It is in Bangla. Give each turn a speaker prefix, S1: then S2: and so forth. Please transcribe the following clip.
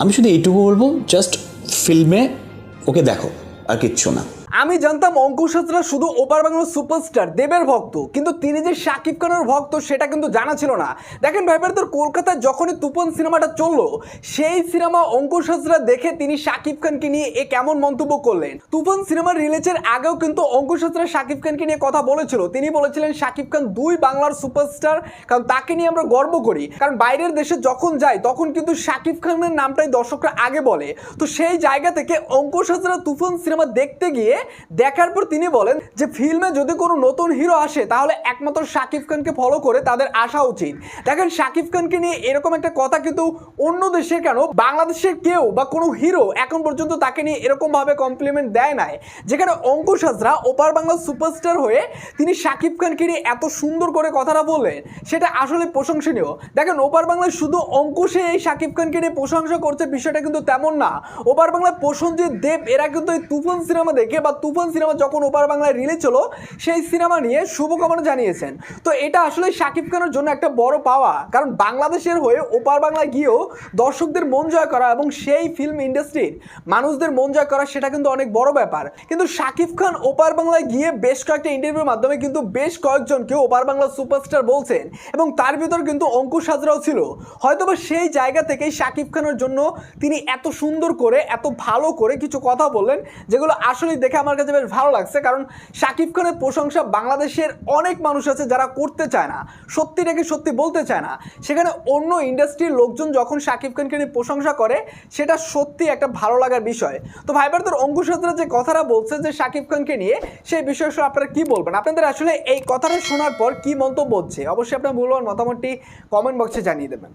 S1: আমি শুধু এইটুকু বলব জাস্ট ফিল্মে ওকে দেখো আর কিচ্ছু না।
S2: আমি জানতাম অঙ্কুশ হাজরা শুধু ওপার বাংলার সুপারস্টার, দেবের ভক্ত। কিন্তু তিনি যে শাকিব খানের ভক্ত, সেটা কিন্তু জানা ছিল না। দেখেন ভাইবার তোর কলকাতায় যখনই তুপন সিনেমাটা চলল, সেই সিনেমা অঙ্কুশ হাজরা দেখে তিনি শাকিব খানকে নিয়ে এ কেমন মন্তব্য করলেন? তুফান সিনেমার রিলিজের আগেও কিন্তু অঙ্কুশ হাজরা শাকিব খানকে নিয়ে কথা বলেছিল। তিনি বলেছিলেন, শাকিব খান দুই বাংলার সুপারস্টার, কারণ তাকে নিয়ে আমরা গর্ব করি। কারণ বাইরের দেশে যখন যাই তখন কিন্তু শাকিব খানের নামটাই দর্শকরা আগে বলে। তো সেই জায়গা থেকে অঙ্কুশ হাজরা তুফান সিনেমা দেখতে গিয়ে দেখার পর তিনি বলেন যে ফিল্মে যদি কোনো নতুন হিরো আসে, তাহলে একমাত্র শাকিব খানকে ফলো করে তাদের আসা উচিত। দেখেন, শাকিব খানকে নিয়ে এরকম একটা কথা কিন্তু অন্য দেশে কেন বাংলাদেশের কেউ বা কোনো হিরো এখন পর্যন্ত তাকে নিয়ে এরকম ভাবে কমপ্লিমেন্ট দেয় নাই। যেখানে অঙ্কুশ হাজরা, ওপার বাংলার সুপারস্টার হয়ে তিনি শাকিব খানকে নিয়ে এত সুন্দর করে কথাটা বললেন, সেটা আসলে প্রশংসনীয়। দেখেন, ওপার বাংলায় শুধু অঙ্কুশে এই শাকিব খানকে নিয়ে প্রশংসা করছে বিষয়টা কিন্তু তেমন না। ওপার বাংলায় প্রসঞ্জিৎ দেব, এরা কিন্তু এই তুফান সিনেমা দেখে বা তুফান সিনেমা যখন ওপার বাংলায় রিলিজ হলো, সেই সিনেমা নিয়ে শুভকামনা জানিয়েছেন। তো এটা আসলে শাকিব খানের জন্য একটা বড় পাওয়া। কারণ বাংলাদেশের হয়ে ওপার বাংলায় গিয়েও দর্শকদের মন জয় করা এবং সেই ফিল্ম ইন্ডাস্ট্রির মানুষদের মন জয় করা, সেটা কিন্তু অনেক বড় ব্যাপার। কিন্তু শাকিব খান ওপার বাংলায় গিয়ে বেশ কয়েকটা ইন্টারভিউর মাধ্যমে কিন্তু বেশ কয়েকজনকে ওপার বাংলা সুপারস্টার বলছেন এবং তার ভিতর কিন্তু অঙ্কুশ হাজরাও ছিল। হয়তোবা সেই জায়গা থেকেই শাকিব খানের জন্য তিনি এত সুন্দর করে, এত ভালো করে কিছু কথা বললেন, যেগুলো আসলে দেখে আমার কাছে বেশ ভালো লাগছে, কারণ শাকিব খানের প্রশংসা বাংলাদেশের অনেক মানুষ আছে যারা করতে চায় না, সত্যিটাকে সত্যি বলতে চায় না। সেখানে অন্য ইন্ডাস্ট্রির লোকজন যখন শাকিব খানকে নিয়ে প্রশংসা করে, সেটা সত্যি একটা ভালো লাগার বিষয়। তো ভাইবার তোর যে কথাটা বলছে যে শাকিব খানকে নিয়ে, সেই বিষয়ে আপনারা কি বলবেন? আপনাদের আসলে এই কথাটা শোনার পর কি মন্তব্য হচ্ছে? অবশ্যই আপনার মূল্যবান মতামতটি কমেন্ট বক্সে জানিয়ে দেবেন।